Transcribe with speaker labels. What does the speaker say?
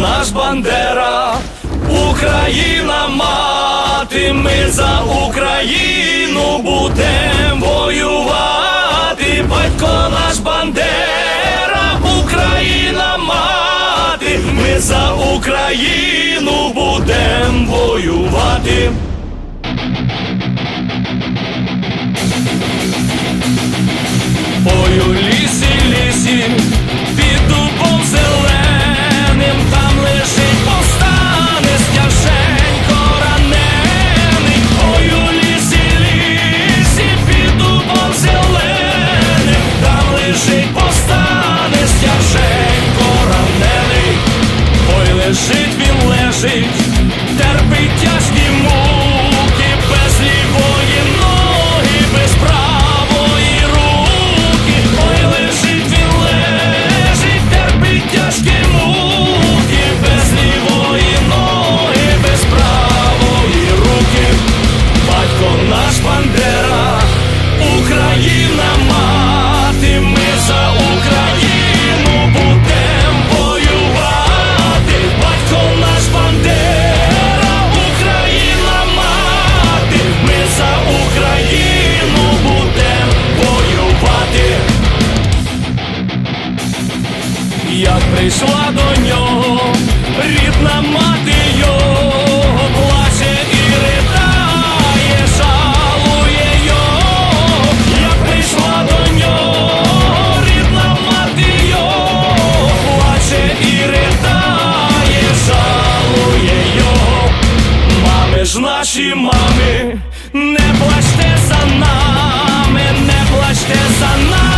Speaker 1: наш Бандера, Україна мати, ми за Україну будем воювати, батько наш Бандера, Україна мати, ми за Україну будем воювати. Ой, у лісі, лісі, прийшла до нього, рідна мати його плаче і ридає, жалує його, як прийшла до нього, рідна мати його плаче і ридає, жалує його, мами ж наші мами, не плачте за нами, не плачте за нами